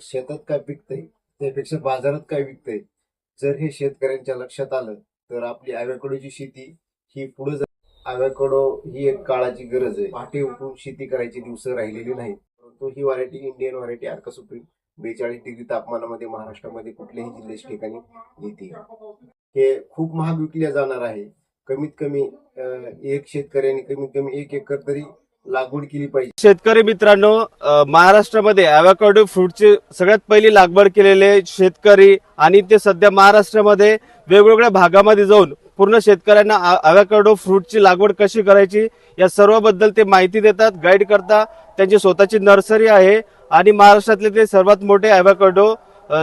शेतात काय पिकतंय त्यापेक्षा बाजारात काय विकतंय? जर हे शेतकऱ्यांच्या लक्षात आलं तर आपली आव्याकडोची शेती ही पुढे आव्याकडो ही एक काळाची गरज आहे. पहाटे उठून शेती करायची दिवस राहिलेली नाही परंतु ही variety Indian variety Arka supreme बेचाळीस डिग्री तापमानामध्ये महाराष्ट्रामध्ये कुठल्याही जिल्ह्याच्या ठिकाणी येते. हे खूप महाग विकल्या जाणार आहे. कमीत कमी अं, एक शेतकऱ्याने कमीत कमी एक एकर तरी लागवड केली पाहिजे. शेतकरी मित्रांनो महाराष्ट्रामध्ये अवॅकॉडो फ्रूटची सगळ्यात पहिली लागवड केलेले शेतकरी आणि ते सध्या महाराष्ट्रामध्ये वेगवेगळ्या भागामध्ये जाऊन पूर्ण शेतकऱ्यांना अवॅकॉडो फ्रूटची लागवड कशी करायची या सर्वबद्दल ते माहिती देतात गाईड करतात. त्यांची स्वतःची नर्सरी आहे आणि महाराष्ट्रातले ते सर्वात मोठे अवॅकॉडो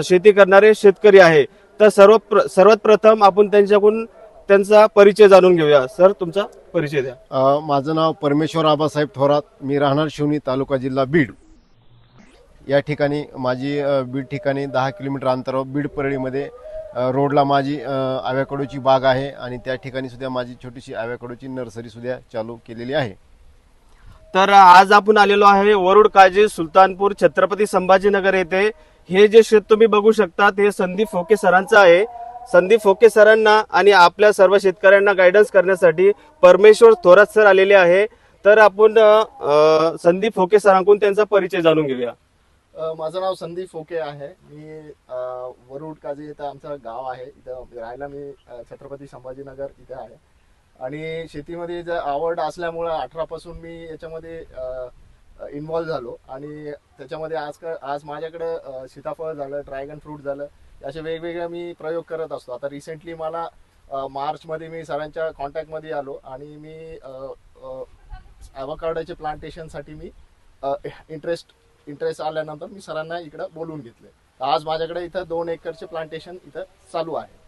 शेती करणारे शेतकरी आहे. तर सर्व सर्वात प्रथम आपण त्यांच्याकडून त्यांचा परिचय जाणून घेऊया. सर तुमचा परिचय द्या. अ, माझं नाव परमेश्वर आबासाहेब थोरात. मी राहणार शिवणी तालुका जिल्हा बीड. या ठिकाणी माझी अ, बीड ठिकाणी दहा किलोमीटर अंतरावर बीड परळीमध्ये अ, रोडला माझी अ, आव्याकडोची बाग आहे आणि त्या ठिकाणी सुद्धा माझी छोटीशी आव्याकडोची नर्सरी सुद्धा चालू केलेली आहे. तर आज आपण आलेलो आहे वरुड काजी सुलतानपूर छत्रपती संभाजीनगर येथे. हे जे शेत तुम्ही बघू शकतात हे संदीप फोके सरांचं आहे. संदीप फोके सरांना आणि आपल्या सर्व शेतकऱ्यांना गायडन्स करण्यासाठी परमेश्वर थोरात सर आलेले आहे. तर आपण संदीप फोके सरांकडून त्यांचा परिचय जाणून घेऊया. माझं नाव संदीप फोके आहे. मी वरुड काजी इथं आमचं गाव आहे. इथं राहायला मी छत्रपती संभाजीनगर इथे आहे. आणि शेतीमध्ये जर आवड असल्यामुळं अठरापासून मी याच्यामध्ये इन्वॉल्व्ह झालो. आणि त्याच्यामध्ये आज आज माझ्याकडे सीताफळ झालं ड्रॅगन फ्रूट झालं. असे वेगवेगळे मी प्रयोग करत असतो. आता रिसेंटली मला मार्चमध्ये मी सरांच्या कॉन्टॅक्टमध्ये आलो आणि मी ॲव्होकाडोचे प्लांटेशनसाठी मी इंटरेस्ट इंटरेस्ट आल्यानंतर मी सरांना इकडं बोलून घेतले. आज माझ्याकडे इथं दोन एकरचे प्लांटेशन इथं चालू आहे.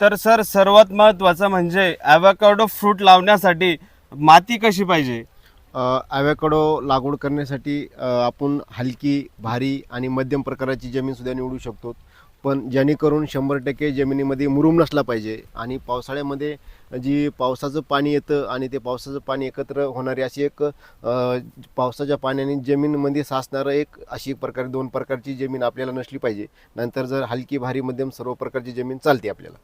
तर सर सर्वात महत्वाचं म्हणजे अॅव्होकाडो फ्रूट लावण्यासाठी माती कशी पाहिजे? ॲव्याकडो लागवड करण्यासाठी आपण हलकी भारी आणि मध्यम प्रकाराची जमीनसुद्धा निवडू शकतो. पण जेणेकरून शंभर टक्के जमिनीमध्ये मुरुम नसला पाहिजे आणि पावसाळ्यामध्ये जी पावसाचं पाणी येतं आणि ते पावसाचं पाणी एकत्र होणारी अशी एक पावसाच्या पाण्याने जमीनमध्ये साचणारं एक अशी एक प्रकारे दोन प्रकारची जमीन आपल्याला नसली पाहिजे. नंतर जर हलकी भारी मध्यम सर्व प्रकारची जमीन चालते आपल्याला.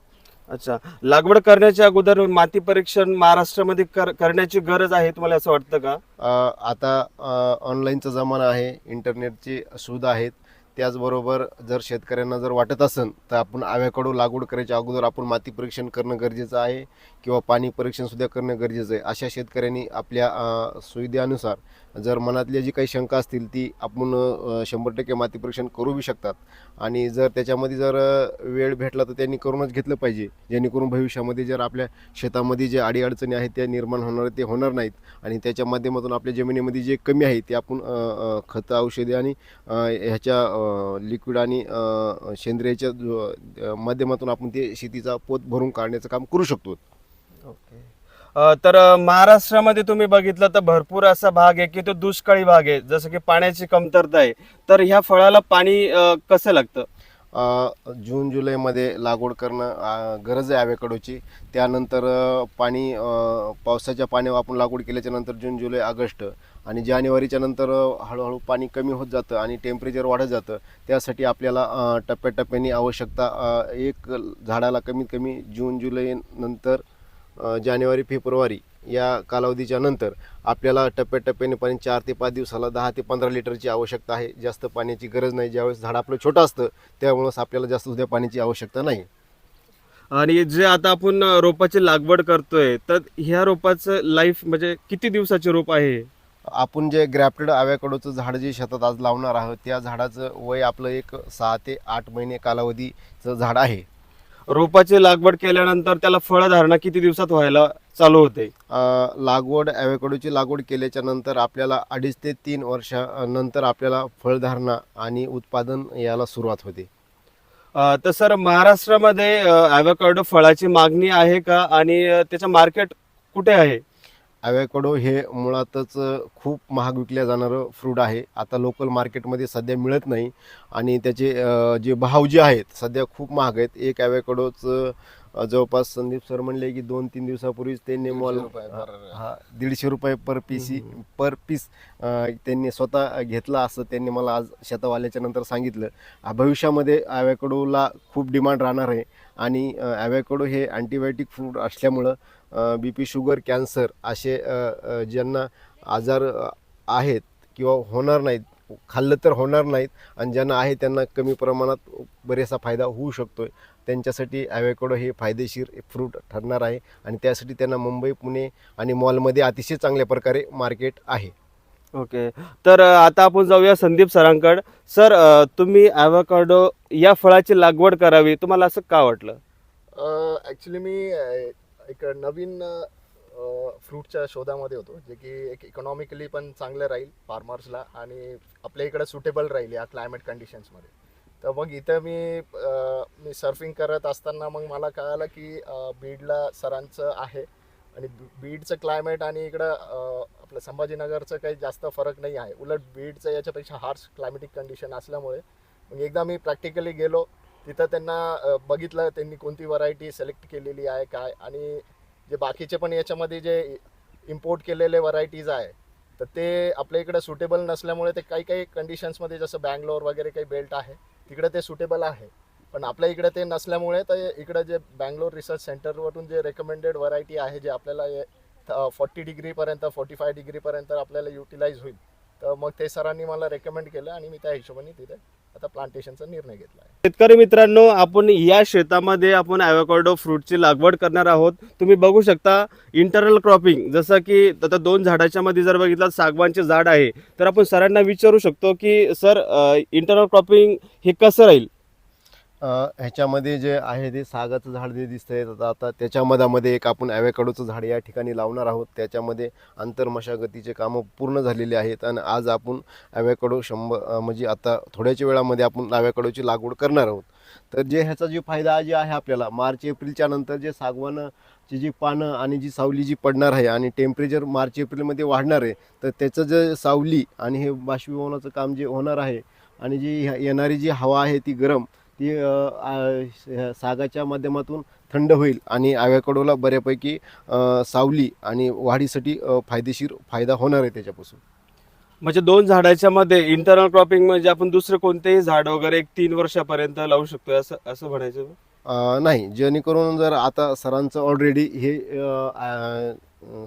अच्छा. लागवड करण्याच्या अगोदर माती परीक्षण महाराष्ट्रामध्ये कर- करण्याची गरज आहे तुम्हाला असं वाटतं का? अ, आता ऑनलाईनचा जमाना आहे इंटरनेटची सुविधा आहेत. त्याचबरोबर जर शेतकऱ्यांना जर वाटत असेल तर आपण आव्याकडून लागवड करायच्या अगोदर आपण माती परीक्षण करणं गरजेचं आहे किंवा पाणी परीक्षणसुद्धा करणं गरजेचं आहे. अशा शेतकऱ्यांनी आपल्या अ, सुविधेनुसार जर मनातल्या जी काही शंका असतील ती आपण शंभर टक्के माती परीक्षण करू बी शकतात. आणि जर त्याच्यामध्ये जर वेळ भेटला तर त्यांनी करूनच घेतलं पाहिजे. जेणेकरून भविष्यामध्ये जर आपल्या शेतामध्ये जे अडीअडचणी आहेत त्या निर्माण होणार ते होणार नाहीत. आणि त्याच्या माध्यमातून आपल्या जमिनीमध्ये जे कमी आहे ते आपण खतं औषधे आणि ह्याच्या लिक्विड आणि सेंद्रियाच्या माध्यमातून आपण ते शेतीचा पोत भरून काढण्याचं काम करू शकतो. ओके. तर महाराष्ट्रामध्ये तुम्ही बघितलं तर भरपूर असा भाग आहे की तो दुष्काळी भाग आहे. जसं की पाण्याची कमतरता आहे. तर ह्या फळाला पाणी कसं लागतं? जून जुलैमध्ये लागवड करणं गरज आहे आव्याकडोची त्यानंतर पाणी पावसाच्या पाण्यावर आपण लागवड केल्याच्यानंतर जून जुलै ऑगस्ट आणि जानेवारीच्या नंतर हळूहळू पाणी कमी होत जातं आणि टेम्परेचर वाढत जातं. त्यासाठी आपल्याला टप्प्याटप्प्याने आवश्यकता एक झाडाला कमीत कमी जून जुलै नंतर जानेवारी फेब्रुवारी या कालावधीच्या नंतर आपल्याला टप्प्याटप्प्याने पाणी चार ते पाच दिवसाला दहा ते पंधरा लिटरची आवश्यकता आहे. जास्त पाण्याची गरज नाही. ज्यावेळेस झाड आपलं छोटं असतं त्यामुळेच आपल्याला जास्त सुद्धा पाण्याची आवश्यकता नाही. आणि जे आता आपण रोपाची लागवड करतोय तर ह्या रोपाचं लाईफ म्हणजे किती दिवसाचे रोप आहे आपण जे ग्रॅफ्टेड आव्याकडोचं झाड जे शेतात आज लावणार आहोत त्या झाडाचं वय आपलं एक सहा ते आठ महिने कालावधीचं झाड आहे. रोपाची लागवड केल्यानंतर त्याला फळधारणा किती दिवसात व्हायला चालू होते? अ, लागवड ॲव्होकाडोची लागवड केल्याच्यानंतर आपल्याला अडीच ते तीन वर्षानंतर आपल्याला फळधारणा आणि उत्पादन याला सुरुवात होते. अ, तर सर महाराष्ट्रामध्ये अॅव्होकाडो फळाची मागणी आहे का? आणि अ, त्याचं मार्केट कुठे आहे? ॲवॅकडो हे मुळातच खूप महाग विकल्या जाणारं फ्रूट आहे. आता लोकल मार्केटमध्ये सध्या मिळत नाही. आणि त्याचे जे भाव जे आहेत सध्या खूप महाग आहेत. एक ॲवॅकडोचं अ, जवळपास संदीप सर म्हणले की दोन तीन दिवसापूर्वीच त्यांनी मॉल हा दीडशे रुपये पर पीस पर पीस त्यांनी स्वतः घेतला असं त्यांनी मला आज शेतावाल्याच्या नंतर सांगितलं. भविष्यामध्ये ॲवॅकडोला खूप डिमांड राहणार आहे आणि ॲवॅकडो हे अँटीबायोटिक फ्रूट असल्यामुळं बी पी शुगर कॅन्सर असे ज्यांना आजार आहेत किंवा होणार नाहीत खाल्लं तर होणार नाहीत आणि ज्यांना आहे त्यांना कमी प्रमाणात बरेचसा फायदा होऊ शकतो आहे त्यांच्यासाठी ॲवॅकडो हे फायदेशीर फ्रूट ठरणार आहे आणि त्यासाठी त्यांना मुंबई पुणे आणि मॉलमध्ये अतिशय चांगल्या प्रकारे मार्केट आहे. ओके. तर आता आपण जाऊया संदीप सरांकड. सर तुम्ही ॲव्होकाडो या फळाची लागवड करावी तुम्हाला असं का वाटलं? ॲक्च्युली मी एक नवीन फ्रूटच्या शोधामध्ये होतो जे की एक इकॉनॉमिकली पण चांगलं राहील फार्मर्सला आणि आपल्या इकडे सुटेबल राहील या क्लायमेट कंडिशन्समध्ये तर मग इथं मी मी सर्फिंग करत असताना मग मला कळालं की बीडला सरांचं आहे आणि बीडचं क्लायमेट आणि इकडं आपलं संभाजीनगरचं काही जास्त फरक नाही आहे. उलट बीडचं याच्यापेक्षा हार्श क्लायमेटिक कंडिशन असल्यामुळे मग एकदा मी प्रॅक्टिकली गेलो तिथं त्यांना बघितलं त्यांनी कोणती व्हरायटी सिलेक्ट केलेली आहे काय? आणि जे बाकीचे पण याच्यामध्ये जे इम्पोर्ट केलेले व्हरायटीज आहे तर ते आपल्या इकडे सुटेबल नसल्यामुळे ते काही काही कंडिशन्समध्ये जसं बँगलोर वगैरे काही बेल्ट आहे तिकडे ते सुटेबल आहे. पण आपल्या इकडे ते नसल्यामुळे तर इकडे जे बँगलोर रिसर्च सेंटरवरून जे रेकमेंडेड व्हरायटी आहे जे आपल्याला फॉर्टी डिग्रीपर्यंत फोर्टी फाय डिग्रीपर्यंत आपल्याला युटिलाइज होईल. तर मग ते सरांनी मला रेकमेंड केलं आणि मी त्या हिशोबाने तिथे आता प्लांटेशनचा निर्णय घेतला आहे शेतकरी मित्रांनो आपण या शेतामध्ये आपण ॲव्होकाडो फ्रूटची लागवड करणार आहोत. तुम्ही बघू शकता इंटरनल क्रॉपिंग जसं की आता दोन झाडाच्या मध्ये जर बघितलं सागवानचे झाड आहे. तर आपण सरांना विचारू शकतो की सर इंटरनल क्रॉपिंग हे कसं राहील? ह्याच्यामध्ये जे आहे ते सागाचं झाड जे दिसतंय आता आता त्याच्या मधामध्ये एक आपण ॲवॅकडोचं झाड या ठिकाणी लावणार आहोत. त्याच्यामध्ये आंतरमशागतीचे कामं पूर्ण झालेले आहेत आणि आज आपण ॲवॅकडो शंभर म्हणजे आता थोड्याच्या वेळामध्ये आपण ॲवॅकडोची लागवड करणार आहोत. तर जे ह्याचा जे फायदा जे आहे आपल्याला मार्च एप्रिलच्या नंतर जे सागवानाची जी पानं आणि जी सावली जी पडणार आहे आणि टेम्परेचर मार्च एप्रिलमध्ये वाढणार आहे तर त्याचं जे सावली आणि हे बाष्पीभवनाचं काम जे होणार आहे आणि जी ह्या- येणारी जी हवा आहे ती गरम ती सागाच्या माध्यमातून थंड होईल आणि ॲवॅकडोला बऱ्यापैकी सावली आणि वाढीसाठी फायदेशीर फायदा होणार आहे त्याच्यापासून. म्हणजे दोन झाडाच्या मध्ये इंटरनल क्रॉपिंग म्हणजे आपण दुसरं कोणतेही झाड वगैरे एक तीन वर्षापर्यंत लावू शकतो असं असं म्हणायचं नाही. जेणेकरून जर आता सरांचं ऑलरेडी हे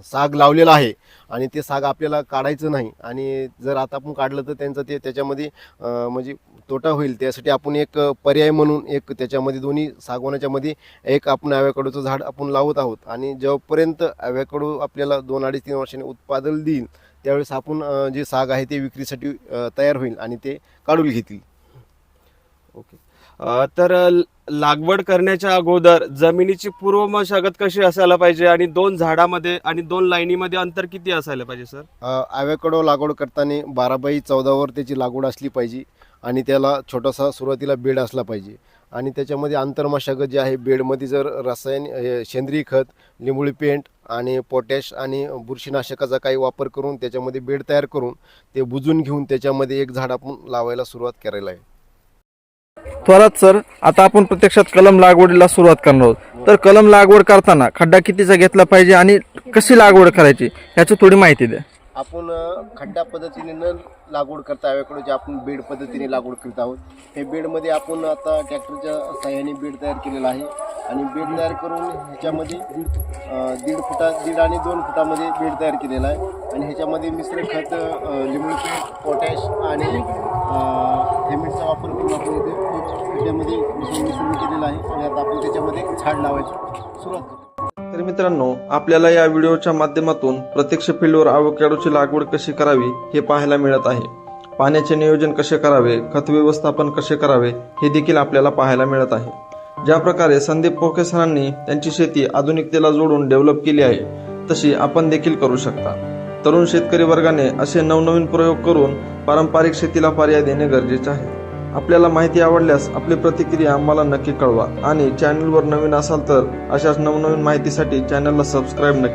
साग लावलेला आहे. आणि ते साग आपल्याला काढायचं नाही. आणि जर आता आपण काढलं तर त्यांचं ते त्याच्यामध्ये म्हणजे तोटा होईल. त्यासाठी आपण एक पर्याय म्हणून एक त्याच्यामध्ये दोन्ही सागवनाच्यामध्ये एक आपण ॲवॅकडोचं झाड आपण लावत आहोत. आणि जेव्हापर्यंत ॲवॅकडो आपल्याला दोन अडीच तीन वर्षांनी उत्पादन देईल त्यावेळेस आपण जे साग आहे ते विक्रीसाठी तयार होईल आणि ते काढून घेतील. ओके. तर ल- लागवड करण्याच्या अगोदर जमिनीची पूर्व मशागत कशी असायला पाहिजे आणि दोन झाडामध्ये आणि दोन लाईनीमध्ये अंतर किती असायला पाहिजे सर? आव्याकडो लागवड करताना बारा बाई चौदावर त्याची लागवड असली पाहिजे आणि त्याला छोटासा सुरुवातीला बेड असला पाहिजे आणि त्याच्यामध्ये आंतरमशागत जे आहे बेडमध्ये जर रसायन सेंद्रिय खत लिंबुळी पेंट आणि पोटॅश आणि बुरशीनाशकाचा काही वापर करून त्याच्यामध्ये बेड तयार करून ते बुजून घेऊन त्याच्यामध्ये एक झाड आपण लावायला सुरुवात करायला आहे. थोरात सर आता आपण प्रत्यक्षात कलम लागवडीला सुरुवात करणार आहोत. तर कलम लागवड करताना खड्डा कितीचा घेतला पाहिजे आणि कशी लागवड करायची याची थोडी माहिती द्या. आपण खड्डा पद्धतीने न लागवड करता यावेकडे जे आपण बेड पद्धतीने लागवड करत आहोत हे बेडमध्ये आपण आता ट्रॅक्टरच्या साह्याने बेड तयार केलेला आहे. आणि बेड तयार करून ह्याच्यामध्ये दीड फुटा दीड आणि दोन फुटामध्ये बेड तयार केलेला आहे. आणि ह्याच्यामध्ये मिश्र खत लिंबू पीठ पोटॅश आणि सिमेंटचा वापर करून आपण इथे खड्ड्यामध्ये मिसळून मिसळून केलेला आहे आणि आता आपण त्याच्यामध्ये झाड लावायची. सुरुवात करतो तर मित्रांनो आपल्याला या व्हिडिओच्या माध्यमातून प्रत्यक्ष फील्डवर आवोकॅडोची लागवड कशी करावी हे पाहायला मिळत आहे. पाण्याचे नियोजन कसे करावे खत व्यवस्थापन कसे करावे हे देखील आपल्याला पाहायला मिळत आहे. ज्या प्रकारे संदीप पोके सरांनी त्यांची शेती आधुनिकतेला जोडून डेव्हलप केली आहे तशी आपण देखील करू शकता. तरुण शेतकरी वर्गाने असे नवनवीन प्रयोग करून पारंपरिक शेतीला पर्याय देणे गरजेचे आहे. आपल्याला माहिती आवडल्यास आपली प्रतिक्रिया आम्हाला नक्की कळवा आणि चॅनलवर नवीन असाल तर अशाच नवनवीन माहितीसाठी चॅनलला सबस्क्राईब नक्की